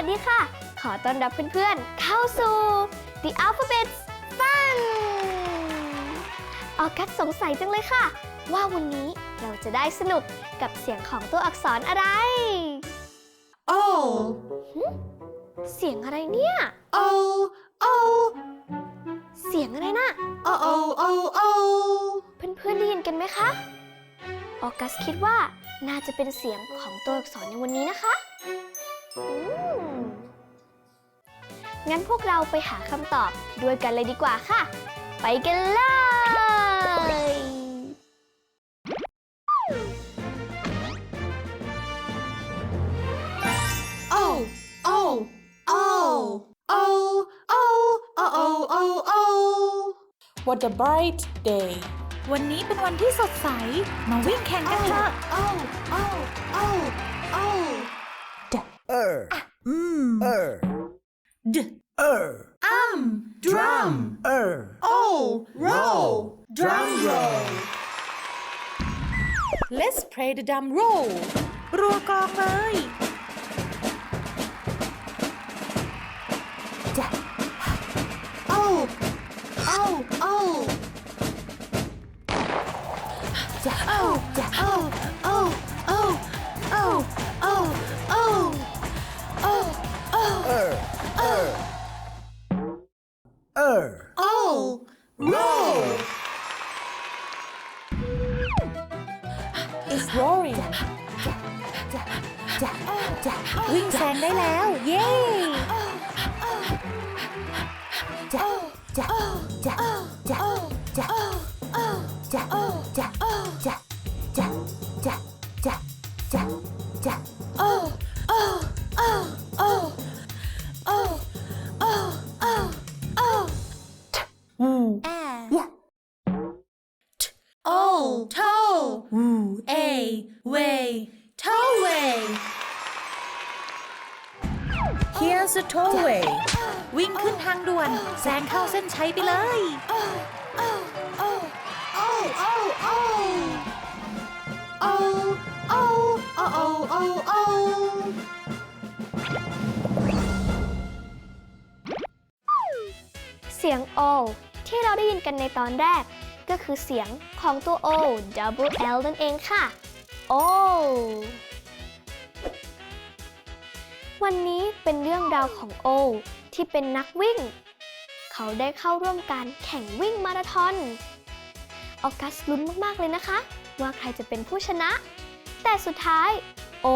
วัสดีค่ะ ขอต้อนรับเพื่อนๆ เข้าสู่ The Alphabet Fun ออกัสสงสัยจังเลยค่ะ ว่าวันนี้เราจะได้สนุกกับเสียงของตัวอักษรอะไร Oh, เสียงอะไรเนี่ย oh, oh, เสียงอะไรนะ oh, oh, oh, oh. เพื่อนๆได้ยินกันไหมคะ ออกัสคิดว่าน่าจะเป็นเสียงของตัวอักษรในวันนี้นะคะอืม งั้นพวกเราไปหาคำตอบด้วยกันเลยดีกว่าค่ะ ไปกันเลย Oh, oh, oh, oh, oh, oh, oh, oh. What a bright day วันนี้เป็นวันที่สดใส มาวิ่งแข่งกันเถอะ Oh, oh, oh, oh. er, อืม er, ด er, Um, drum. er, Oh, roll, drum roll. Let's play the drum roll รัวกลองเลย Oh no It's roaring จ้ะจ้ะจ้วิ่งแซงได้แล้ว เย้จ้ะจ้ะจ้ะจ้ะจ้ะจ้ะจ้ะ Here's a tollway วิ่งขึ้นทางด่วนแซงเข้าเส้นชัยไปเลย Oh, oh, oh, oh, oh, oh. Oh, oh, oh, oh, oh, oh. เสียง O ที่เราได้ยินกันในตอนแรก ก็คือเสียงของตัว O double L นั่นเองค่ะ O วันนี้เป็นเรื่องราวของ O ที่เป็นนักวิ่ง เขาได้เข้าร่วมการแข่งวิ่งมาราธอน ออกัสลุ้นมากๆเลยนะคะ ว่าใครจะเป็นผู้ชนะ แต่สุดท้าย O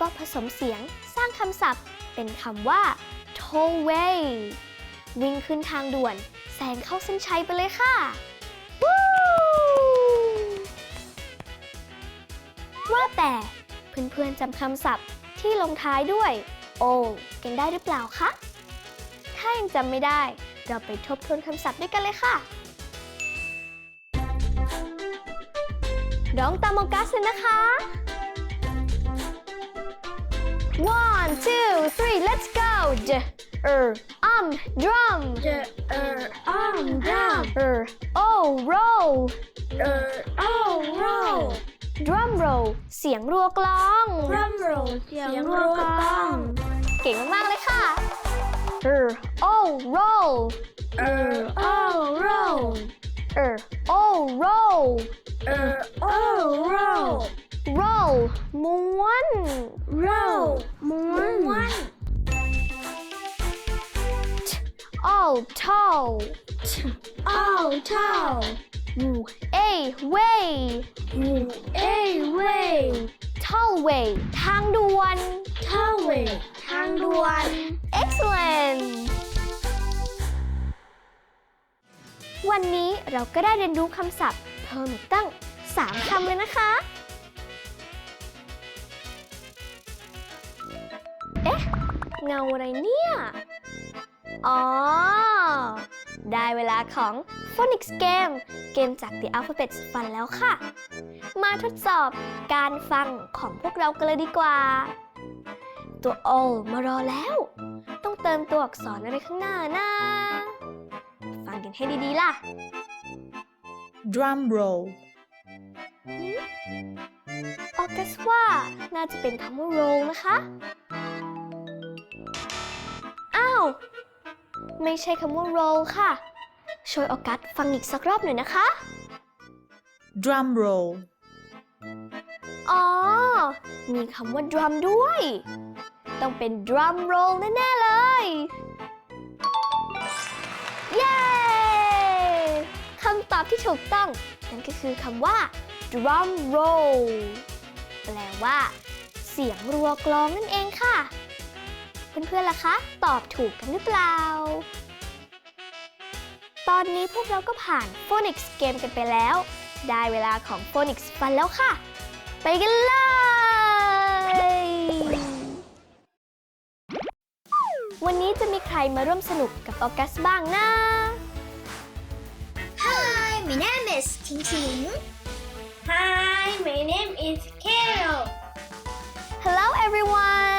ก็ผสมเสียงสร้างคำศัพท์ เป็นคำว่า tollway วิ่งขึ้นทางด่วนแซงเข้าเส้นชัยไปเลยค่ะวว่าแต่เพื่อนๆจำคำศัพท์ที่ลงท้ายด้วย o กันได้หรือเปล่าคะ ถ้ายังจำไม่ได้ เราไปทบทวนคำศัพท์ด้วยกันเลยค่ะ ร้องตามออกัสเลยนะคะ one two three let's go j er um drum J, er, um, drum, er oh roll er, oh, roll. Drum roll เสียงรัวกลอง Drum roll, เสียงรัวกลอง เก่งมากๆเลยค่ะ er oh roll Er, oh, roll. er oh roll Er, oh, roll. roll ม้วน Roll, ม้วน oh tall Oh, toe. a way เอ้ยเว้ย tall way ทางด่วนเท่าเว้ยทางด่วน excellent วันนี้เราก็ได้เรียนรู้คำศัพท์เพิ่มอีกตั้ง 3 คำเลยนะคะ เอ๊ะ เงาอะไรเนี่ย อ๋อ ได้เวลาของ Phonics Game เกมจาก The Alphabet Fun แล้วค่ะ มาทดสอบการฟังของพวกเรากันเลยดีกว่า ตัว O มารอแล้ว ต้องเติมตัวอักษรอะไรข้างหน้านะ ฟังกันให้ดีๆล่ะ drum roll ออกัสว่าน่าจะเป็นคำว่า roll นะคะาว ไม่ใช่คำว่า roll ค่ะ ช่วยออกัสฟังอีกสักรอบหน่อยนะคะ drum roll อ๋อ มีคำว่า drum ด้วย ต้องเป็น drum roll แน่ ๆ เลย เย้คำตอบที่ถูกต้อง นั่นก็คือคำว่า drum roll แปลว่า เสียงรัวกลองนั่นเองค่ะ เพื่อนๆล่ะคะ ตอบถูกกันหรือเปล่า ตอนนี้พวกเราก็ผ่าน Phonics เกมกันไปแล้ว ได้เวลาของ Phonics Fun แล้วค่ะ ไปกันเลยวันนี้จะมีใครมาร่วมสนุกกับออกัสบ้างนะ Hi my name is ทิงทิง Hi my name is Carol Hello everyone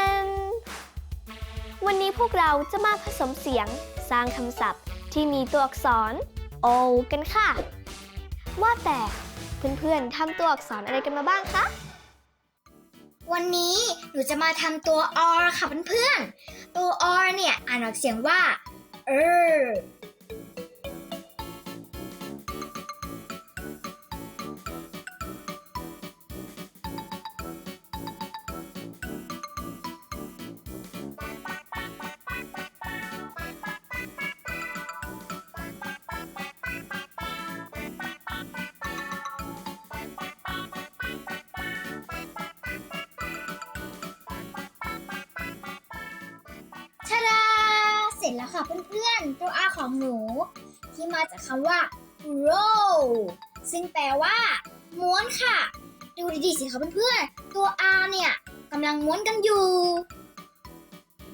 วันนี้พวกเราจะมาผสมเสียงสร้างคำศัพท์ที่มีตัวอักษร O กันค่ะ ว่าแต่เพื่อนๆทำตัวอักษรอะไรกันมาบ้างคะ วันนี้หนูจะมาทำตัว R ค่ะเพื่อนๆ ตัว R เนี่ยอ่านออกเสียงว่าเาดาเสร็จแล้วค่ะเพื่อนๆ ตัว R ของหนู ที่มาจากคำว่า roll ซึ่งแปลว่าม้วนค่ะ ดูดีๆสิคะเพื่อนๆ ตัว R เนี่ยกำลังม้วนกันอยู่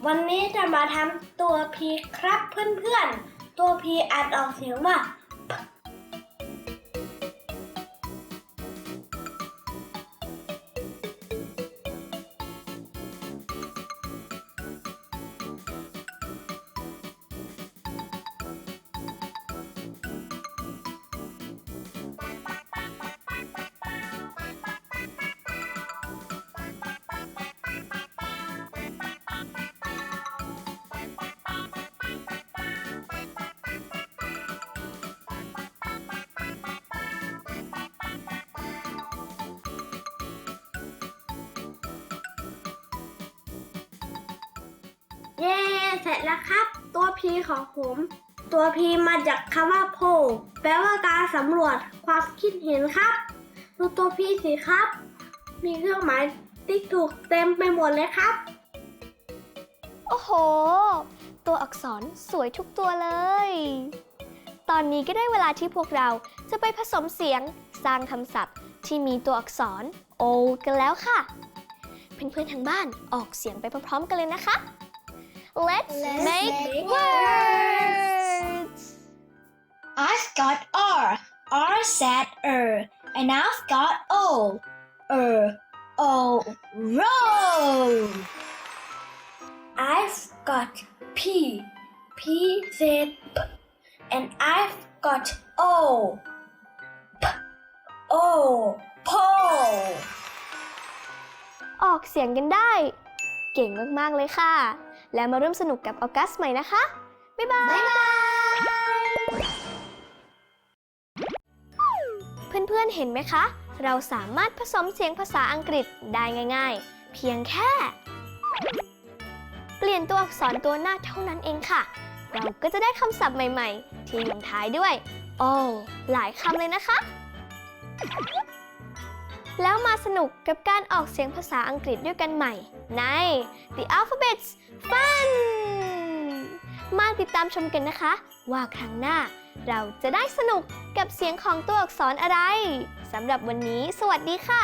วันนี้จะมาทำตัว P ครับเพื่อนๆ ตัว P อ่านออกเสียงว่า เสร็จแล้วครับ ตัว P ของผม ตัว P มาจากคำว่า poll แปลว่าการสำรวจความคิดเห็นครับดูตัว P สิครับ มีเครื่องหมายติ๊กถูกเต็มไปหมดเลยครับ โอ้โห ตัวอักษรสวยทุกตัวเลย ตอนนี้ก็ได้เวลาที่พวกเราจะไปผสมเสียงสร้างคำศัพท์ที่มีตัวอักษร O กันแล้วค่ะ เพื่อนๆทางบ้านออกเสียงไปพร้อมๆกันเลยนะคะ Let's, Let's make, make words I've got R R said er and I've got O er O roll I've got P P said P and I've got O P O pole ออกเสียงกันได้ เก่งมาก ๆ เลยค่ะ แล้วมาร่วมสนุกกับออกัสใหม่นะคะ บ๊ายบาย เพื่อนๆเห็นไหมคะ เราสามารถผสมเสียงภาษาอังกฤษได้ง่ายๆ เพียงแค่ เปลี่ยนตัวอักษรตัวหน้าเท่านั้นเองค่ะ เราก็จะได้คำศัพท์ใหม่ๆ ที่ลงท้ายด้วย o หลายคำเลยนะคะ แล้วมาสนุกกับการออกเสียงภาษาอังกฤษด้วยกันใหม่ ใน The Alphabets Fun มาติดตามชมกันนะคะ ว่าครั้งหน้าเราจะได้สนุกกับเสียงของตัวอักษรอะไรสำหรับวันนี้ สวัสดีค่ะ